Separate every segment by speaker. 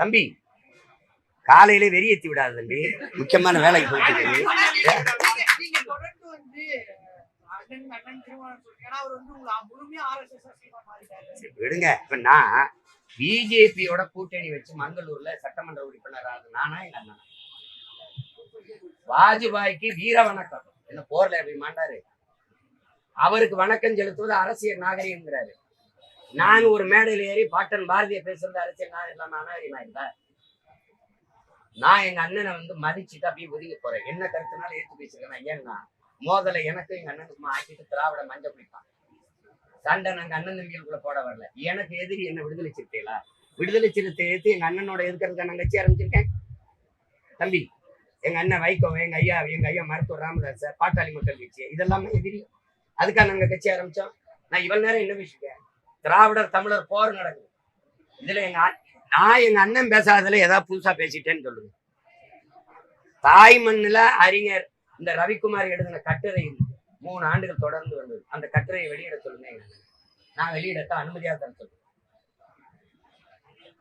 Speaker 1: தம்பி காலையில வெறியேத்தி விடாத தம்பி. முக்கியமான வேலைக்கு போயிட்டு விடுங்க. இப்ப நான் பிஜேபியோட கூட்டணி வச்சு மங்களூர்ல சட்டமன்ற உறுப்பினர் ஆகுது. நானா அண்ணா வாஜ்பாய்க்கு வீர வணக்கம். என்ன போர்ல அப்படி மாட்டாரு. அவருக்கு வணக்கம் செலுத்துவது அரசியல் நாகரிகங்கிறாரு நான் ஒரு மேடையில் ஏறி பாட்டன் பாரதிய பேசுறது அரசியல் நான் எல்லாம் அநாகரிகமா இருந்தா நான் எங்க அண்ணனை வந்து மதிச்சுட்டு அப்படியே ஒதுங்கி போறேன். என்ன கருத்துனாலும் ஏற்று பேசிருக்கேன் ஏன்னா மோதலை எனக்கும் எங்க அண்ணனுக்குமா ஆக்கிட்டு திராவிட மஞ்ச பிடிப்பான் சண்டை நாங்க அண்ணன் தம்பிகளுக்குள்ள போட வரல. எனக்கு எதிரி என்ன விடுதலை சிறுத்தைகளா? விடுதலை சிறுத்தை எடுத்து எங்க அண்ணனோட எதிர்க்கிறதுக்கு நான் கட்சி ஆரம்பிச்சிருக்கேன். தம்பி எங்க அண்ணன் வைகோ எங்க ஐயா எங்க ஐயா மருத்துவர் ராமதாஸ் பாட்டாளி மக்கள் கட்சி இதெல்லாமே எதிரி. அதுக்காக நாங்க கட்சி ஆரம்பிச்சோம். நான் இவ்வளவு நேரம் என்ன விஷயம் திராவிடர் தமிழர் போர் நடக்குது. இதுல எங்க நான் எங்க அண்ணன் பேசாததுல ஏதாவது புதுசா பேசிட்டேன்னு சொல்லுங்க. தாய் மண்ணுல அறிஞர் இந்த ரவிக்குமார் எழுதின கட்டுரை மூணு ஆண்டுகள் தொடர்ந்து வந்தது. அந்த கட்டுரையை வெளியிட சொல்லுங்க நான் வெளியிடத்த அனுமதியாக தான் சொல்லுவேன்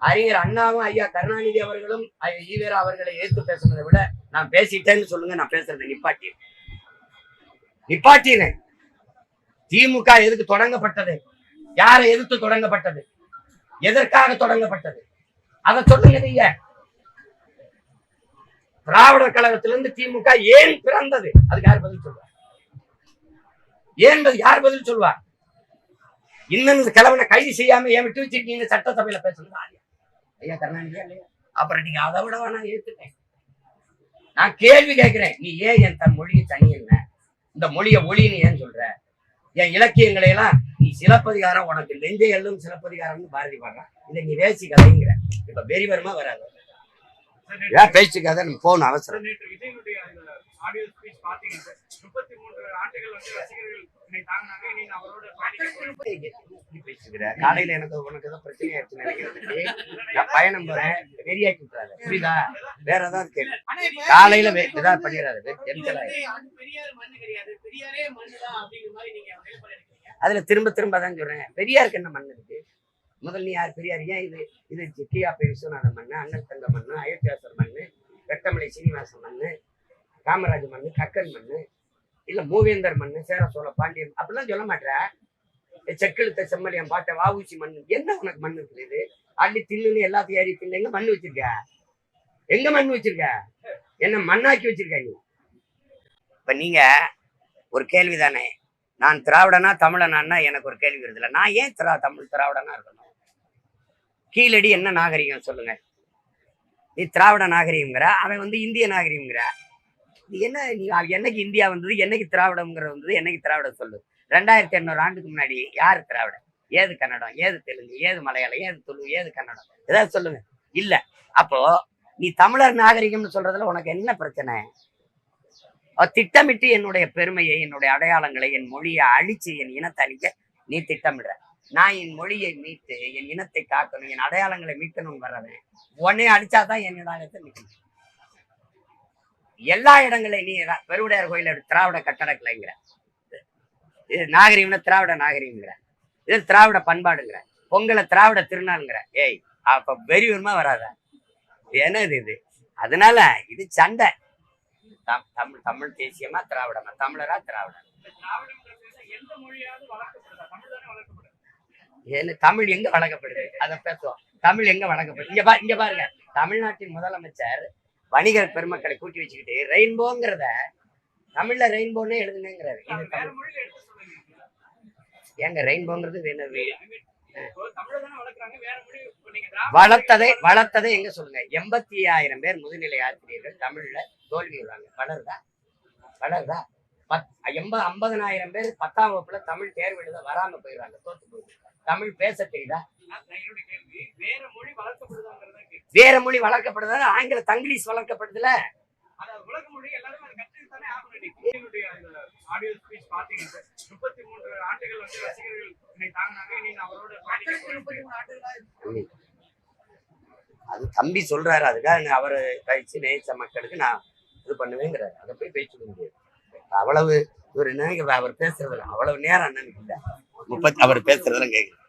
Speaker 1: அறிஞர் அண்ணாவும் ஐயா கருணாநிதி அவர்களும் ஐயா ஈவேரா அவர்களை ஏற்று பேசுனதை விட நான் பேசிட்டேன்னு சொல்லுங்க நான் பேசுறது நிப்பாட்டி நிப்பாட்டினேன் திமுக எதுக்கு தொடங்கப்பட்டது? யாரை எதிர்த்து தொடங்கப்பட்டது? எதற்காக தொடங்கப்பட்டது? அதை சொல்லுங்க நீங்க. திராவிடர் கழகத்திலிருந்து திமுக ஏன் பிறந்தது? அதுக்கு யார் பதில் சொல்வார் ஏன் யார் பதில் சொல்வார் இன்னும் இந்த கிழவனை கைது செய்யாம ஏன் விட்டு வச்சிருக்கீங்க? சட்டசபையில பேசுறது ஆரியா. ஐயா கருணாநிதியா இல்லையா? அப்புறம் நீங்க அதை விட வேணா ஏத்துட்டேன் நான் கேள்வி கேட்கிறேன். நீ ஏன் என் தன் மொழியை தனி என்ன? இந்த மொழியை ஒளின்னு ஏன் சொல்ற? என் இலக்கியங்களை எல்லாம் சிலப்பதிகாரம் உனக்கு நெஞ்சை எல்லும் சிலப்பதிகாரம்னு பாரதி பாடுறான் இதை நீ வேசி கதைங்கிற. இப்ப வெறிவரமா வராது? ஏன் பேச்சுக்காத நம்ம போகணும் அவசரம். காலையில எனக்கு உனக்கு ஏதோ பிரச்சனை ஆயிடுச்சுன்னு நினைக்கிறேன் நான் பயணம் போறேன். வெறியாக்கி விட்டுறாரு புரியுதா? வேற ஏதாவது கேள்வி காலையில ஏதாவது பண்ணிடுறாரு
Speaker 2: அதில்
Speaker 1: அதுல திரும்ப திரும்ப தான் சொல்றேன். பெரியாருக்கு என்ன மண் இருக்கு? முதல் நீ யார்? பெரியார். ஏன் இது? இது கியா பி விஸ்வநாதன் மண்ணு அண்ணல் தங்க மண்ணு அயோத்தியாசர் மண் வெட்டமலை சீனிவாசன் மண்ணு காமராஜ் மண்ணு கக்கன் மண்ணு இல்ல மூவேந்தர் மண்ணு சேர சோழ பாண்டியன் அப்படிலாம் சொல்ல மாட்டேற. செக்கெழுத்த செம்மலியம் பாட்ட வாவூசி மண்ணு என்ன உனக்கு மண் இருக்குது இது? அள்ளி தில்லுன்னு எல்லாத்தையும் ஏறி தின்னு எங்க மண்ணு வச்சிருக்க? எங்க மண்ணு வச்சிருக்க? என்ன மண்ணாக்கி வச்சிருக்க நீ? இப்ப நீங்க ஒரு கேள்விதானே? நான் திராவிடனா தமிழனான்னா எனக்கு ஒரு கேள்வி வருதுல்ல நான் ஏன் திரா தமிழ் திராவிடனா இருக்கணும்? கீழடி என்ன நாகரிகம் சொல்லுங்க. நீ திராவிட நாகரிகங்கிற அவன் வந்து இந்திய நாகரிகங்கிற நீ என்ன நீ என்னைக்கு இந்தியா வந்தது என்னைக்கு திராவிடம்ங்கிற வந்தது என்னைக்கு திராவிடம் சொல்லு. ரெண்டாயிரத்தி எண்ணூறு ஆண்டுக்கு முன்னாடி யார் திராவிடம்? ஏது கன்னடம் ஏது தெலுங்கு ஏது மலையாளம் ஏது துளு ஏது கன்னடம்? ஏதாவது சொல்லுங்க. இல்ல. அப்போ நீ தமிழர் நாகரிகம்னு சொல்றதுல உனக்கு என்ன பிரச்சனை? திட்டமிட்டு என்னுடைய பெருமையை என்னுடைய அடையாளங்களை என் மொழியை அழிச்சு என் இனத்தை அழிக்க நீ திட்டமிடுற. நான் என் மொழியை மீட்டு என் இனத்தை காக்கணும் என் அடையாளங்களை மீட்கணும்னு வர்றவன் உடனே அடிச்சாதான் என் அடையாளத்தை மீட்கணும். எல்லா இடங்களையும் நீ பெருவுடையார் கோயில திராவிட கட்டடக்கலைங்கிற. இது நாகரீகம்னா திராவிட நாகரீகங்கிற இது திராவிட பண்பாடுங்கிற. பொங்கலை திராவிட திருநாளுங்கிற. ஏய் அப்ப வெறிவருமா வராத. என்னது இது? அதனால இது சண்டை. தமிழ் தமிழ் தேசியமா திராவிடமா? தமிழரா திராவிடம்
Speaker 3: தமிழ்
Speaker 1: ஏன்னு தமிழ் எங்க வழங்கப்படுது? அதை பேசுவோம். தமிழ் எங்க வழங்கப்படுது? இங்க பா இங்க பாருங்க. தமிழ்நாட்டின் முதலமைச்சர் வணிகர் பெருமக்களை கூட்டி வச்சுக்கிட்டு ரெயின்போங்கிறத தமிழ்ல ரெயின்போன்னே எழுதுனேங்கிறாரு. ஏங்க ரெயின்போங்கிறது வளர்த்ததை வளர்த்ததை எங்க சொல்லுங்க? எண்பத்தி ஆயிரம் பேர் முதுநிலை ஆசிரியர்கள் தமிழ்ல தோல்வி விடுறாங்க வளருதா? வளருதா? பத் எண்பது ஐம்பதனாயிரம் பேர் பத்தாம் வகுப்புல தமிழ் தேர்வு எழுத வராம போயிடுறாங்க தோத்து போயிடுது தமிழ் பேச தெரியுதா?
Speaker 3: வேற மொழி வளர்க்கப்படுதாங்கிறத
Speaker 1: வேற மொழி வளர்க்கப்படுதா ஆங்கில தங்கிலீஷ் வளர்க்கப்படுதுல.
Speaker 3: உலக மொழி எல்லாரும் ஆடியோ ஸ்பீச் பாத்தீங்க முப்பத்தி மூன்று ஆண்டுகள் வந்து ரசிகர்கள் என்னை தாங்கினாங்க. இனி நான் அவரோட பயணிக்க
Speaker 2: மக்களுக்கு
Speaker 3: போறேன்.
Speaker 2: முப்பத்தி மூணு ஆண்டுகளா இருக்கு.
Speaker 1: அது தம்பி சொல்றாரு. அதுக்காக அவரு பயிற்சி நேச்ச மக்களுக்கு நான் இது பண்ணுவேங்கிறாரு. அதை போய் பேசிக்க முடியாது. அவ்வளவு இவர் என்ன அவர் பேசுறதுல அவ்வளவு நேரம் அண்ணனுக்கு இல்ல முப்பத்தி அவர் பேசுறதுல கேட்குறேன்